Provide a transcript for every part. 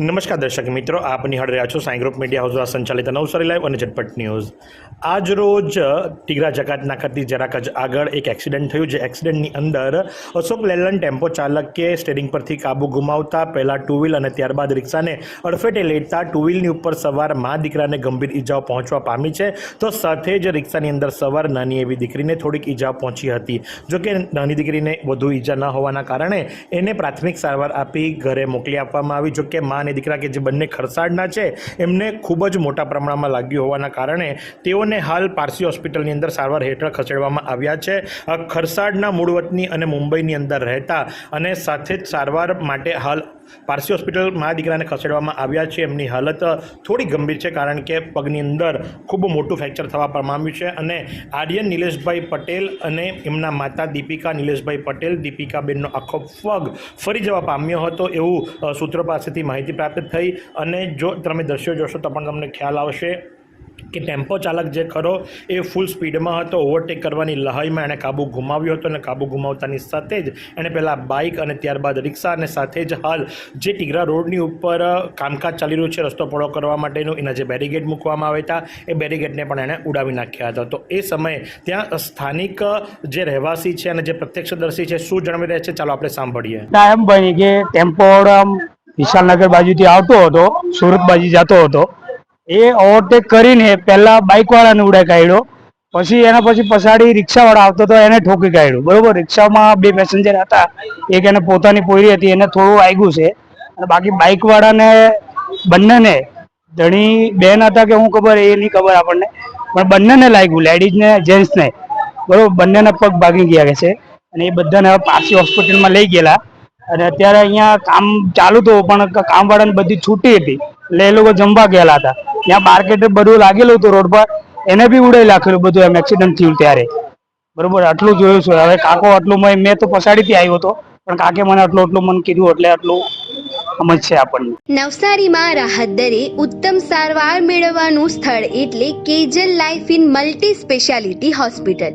નમસ્કાર દર્શક મિત્રો, આપ નિહાળ રહ્યા છો સાંઈ ગ્રુપ મીડિયા હાઉસ દ્વારા સંચાલિત નવસારી લાઈવ અને ઝટપટ ન્યૂઝ. આજ રોજ ટીગરા જકાત નાકાથી જરાક જ આગળ એક એક્સિડન્ટ થયું, જે એક્સિડન્ટની અંદર અશોક લેલન ટેમ્પો ચાલકે સ્ટેરિંગ પરથી કાબુ ગુમાવતા પહેલાં ટુ વ્હીલ અને ત્યારબાદ રિક્ષાને અડફેટે લેતા ટુ વ્હીલની ઉપર સવાર મા દીકરાને ગંભીર ઈજાઓ પહોંચવા પામી છે. તો સાથે જ રિક્ષાની અંદર સવાર નાની એવી દીકરીને થોડીક ઈજા પહોંચી હતી. જો કે નાની દીકરીને વધુ ઈજા ન હોવાના કારણે એને પ્રાથમિક સારવાર આપી ઘરે મોકલી આપવામાં આવી. જો કે મા અને દીકરા કે જે બંને ખરસાડના છે, એમને ખૂબ જ મોટા પ્રમાણમાં લાગ્યું હોવાના કારણે તેઓને હાલ પારસી હોસ્પિટલની અંદર સારવાર હેઠળ ખસેડવામાં આવ્યા છે. ખરસાડના મૂળ વતની અને મુંબઈની અંદર રહેતા અને સાથે જ સારવાર માટે હાલ પારસી હોસ્પિટલ મારા દીકરાને ખસેડવામાં આવ્યા છે. એમની હાલત થોડી ગંભીર છે કારણ કે પગની અંદર ખૂબ મોટું ફ્રેક્ચર થવા પામ્યું છે અને આર્યન નિલેશભાઈ પટેલ અને એમના માતા દીપિકા નિલેશભાઈ પટેલ દીપિકાબેનનો આખો પગ ફરી જવા પામ્યો હતો એવું સૂત્રો પાસેથી માહિતી પ્રાપ્ત થઈ અને જો તમે દ્રશ્યો જોશો તો પણ તમને ખ્યાલ આવશે. કે ટેમ્પો ચાલક જે ખરો એ ફૂલ સ્પીડમાં હતો ઓવરટેક કરવાની લહાઈમાં એણે કાબુ ગુમાવ્યો હતો અને કાબુ ગુમાવતાની સાથે જ એણે પહેલાં બાઇક અને ત્યારબાદ રિક્ષા અને સાથે જ હાલ જે ટીગરા રોડની ઉપર કામકાજ ચાલી રહ્યું છે, રસ્તો પહોળો કરવા માટેનું, એના જે બેરીગેડ મૂકવામાં આવ્યા હતા, એ બેરીગેડને પણ એણે ઉડાવી નાખ્યા હતા. તો એ સમયે ત્યાં સ્થાનિક જે રહેવાસી છે અને જે પ્રત્યક્ષદર્શી છે, શું જણાવી રહ્યા છે? ચાલો આપણે સાંભળીએ. એમ બની કે ટેમ્પો વિશાલનગર બાજુથી આવતો હતો સુરત બાજુ જતો હતો. એ ઓવરટેક કરીને પહેલા બાઇક વાળાને ઉડાઈ કાઢ્યો. પછી એના પછી પછાડી રિક્ષા વાળા આવતો હતો એને ઠોકી કાઢ્યો. બરોબર? રિક્ષામાં બે પેસેન્જર હતા. એક એને પોતાની પોયરી હતી, એને થોડું આવ્યું છે. અને બાકી બાઇક વાળાને બંનેને, ધણી બેન હતા કે હું ખબર, એ નહીં ખબર આપણને, પણ બંનેને લાગ્યું લેડીઝને જેન્ટ્સને બરોબર? બંનેના પગ ભાગી ગયા છે. અને એ બધાને હવે પારસી હોસ્પિટલમાં લઈ ગયેલા. અને અત્યારે અહીંયા કામ ચાલુ હતું, પણ કામવાળાને બધી છૂટી હતી. એટલે એ લોકો જમવા ગયેલા હતા. ત્યાં માર્કેટ બધું લાગેલું હતું રોડ પર. એને બી ઉડાઈ નાખેલું બધું એમ એક્સિડન્ટ થયું ત્યારે. બરોબર, આટલું જોયું છે. હવે કાકો આટલું મેં તો પછાડીથી આવ્યો હતો. પણ કાકે મને આટલું આટલું મને કીધું, એટલે આટલું સમજ છે નવસારીમાં રાહત દરે ઉત્તમ સારવાર મેળવવાનું સ્થળ એટલે કેજલ લાઇફ ઇન મલ્ટી હોસ્પિટલ.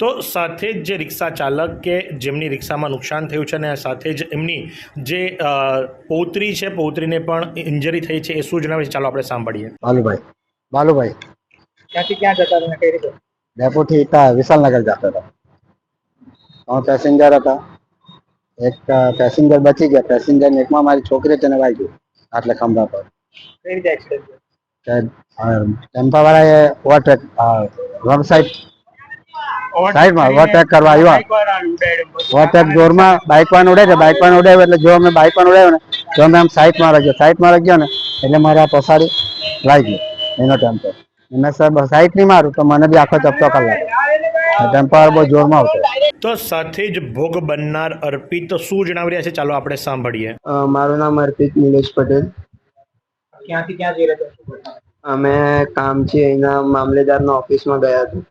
તો સાથે જ જે રિક્ષા ચાલક કે જેમની રિક્ષામાં નુકસાન થયું છે અને સાથે જ એમની જે પૌત્રી છે પૌત્રીને પણ ઇન્જરી થઈ છે એ શું જણાવે છે? ચાલો આપણે સાંભળીએ. બાલુભાઈ બાલુભાઈ. ક્યાંથી ક્યાં જતા તમે કઈ રીતે? ડેપોથી ત્યાં વિશાલનગર જતા હતા. ત્રણ પેસેન્જર હતા. એક પેસેન્જર બચી ગયા. પેસેન્જર એકમાં મારી છોકરી તેને વાગ્યું આટલે ખંભા પર. કઈ રીતે એક્સિડન્ટ તે ટેમ્પા વાળાએ ઓવરટેક રોંગ સાઈડ સાઈડમાં ઓવરટેક કરવા આવ્યા. ઓવરટેક જોરમાં બાઇક વાન ઉડે છે બાઇક વાન ઉડાવ્યો એટલે જો અમે બાઇક વાન ઉડાવ્યો ને તો અમે આમ સાઈડમાં રાખ્યો સાઈડમાં રાખ્યો ને એટલે મારે આ પસાડી લાગી ગયો એનો ટેમ્પર અને સાહેબ સાઈડ નહીં મારું તો મને બી આખો ચપચો કલાક ટેમ્પર બહુ જોરમાં આવતો તો સાથે જ ભોગ બનનાર અર્પિત શું જણાવી રહ્યા છે? ચાલો આપણે સાંભળીએ. મારું નામ અર્પિત નિલેશ પટેલ. ક્યાંથી ક્યાં જઈ રહ્યા અમે કામથી અહીંના મામલેદારના ઓફિસમાં ગયા હતા.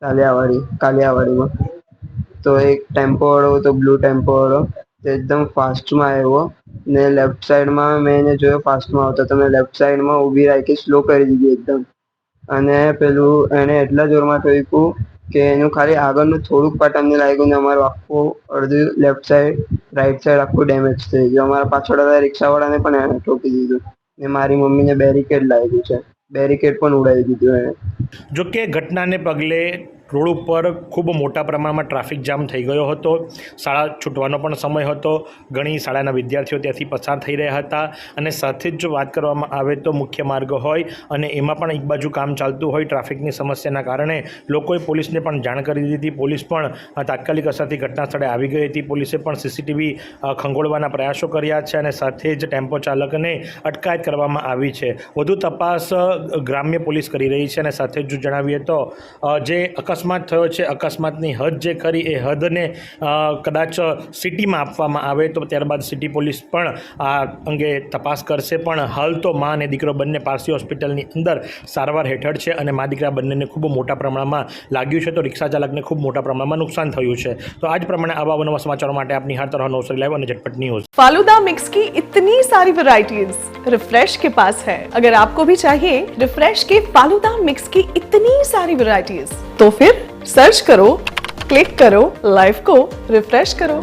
કાલિયાવાડી, કાલિયાવાડીમાં. તો એક ટેમ્પો વાળો હતો, બ્લુ ટેમ્પો વાળો. તે એકદમ ફાસ્ટમાં આવ્યો. ને લેફ્ટ સાઈડમાં મેં એને જોયો, ફાસ્ટમાં આવતો. તો મેં લેફ્ટ સાઈડમાં ઊભી રાખી, સ્લો કરી દીધી એકદમ. અને પેલું એણે એટલા જોરમાં ઠોક્યું કે એનું ખાલી આગળનું થોડુંક પાટ અમને લાગ્યું ને અમારું આખું અડધું લેફ્ટ સાઈડ રાઈટ સાઈડ આખું ડેમેજ થઈ ગયું. અમારા પાછળ રિક્ષાવાળાને પણ એણે ઠોકી દીધું. ને મારી મમ્મીને બેરિકેડ લાગ્યું છે. બેરિકેડ પણ ઉડાવી દીધું એને જોકે ઘટનાને પગલે રોડ ઉપર ખૂબ મોટા પ્રમાણમાં ટ્રાફિક જામ થઈ ગયો હતો. શાળા છૂટવાનો પણ સમય હતો. ઘણી શાળાના વિદ્યાર્થીઓ ત્યાંથી પસાર થઈ રહ્યા હતા અને સાથે જ જો વાત કરવામાં આવે તો મુખ્ય માર્ગ હોય અને એમાં પણ એક બાજુ કામ ચાલતું હોય ટ્રાફિકની સમસ્યાના કારણે લોકોએ પોલીસને પણ જાણ કરી દીધી. પોલીસ પણ તાત્કાલિક અસરથી ઘટના સ્થળે આવી ગઈ હતી. પોલીસે પણ સીસીટીવી ખંગોળવાના પ્રયાસો કર્યા છે અને સાથે જ ટેમ્પો ચાલકને અટકાયત કરવામાં આવી છે. વધુ તપાસ ગ્રામ્ય પોલીસ કરી રહી છે અને સાથે જો જણાવીએ તો જે અકસ્માત અકસ્માત થયો છે અકસ્માતની હદ જે ખરી એ હદને અ, કદાચ સિટીમાં આપવામાં આવે તો ત્યારબાદ સિટી પોલીસ પણ આ અંગે તપાસ કરશે પણ હાલ તો મા અને દીકરો બંને પારસી હોસ્પિટલની અંદર સારવાર હેઠળ છે અને મા દીકરા બંનેને ખૂબ મોટા પ્રમાણમાં લાગ્યું છે તો રિક્ષા ચાલકને ખૂબ મોટા પ્રમાણમાં નુકસાન થયું છે તો આ જ પ્રમાણે આવા નવા સમાચારો માટે આપ નિહાળતા રહો નવસારી લાઈવ અને ઝટપટ ન્યૂઝ फालूदा मिक्स की इतनी सारी वैरायटीज रिफ्रेश के पास है अगर आपको भी चाहिए रिफ्रेश के फालूदा मिक्स की इतनी सारी वैरायटीज तो फिर सर्च करो क्लिक करो लाइफ को रिफ्रेश करो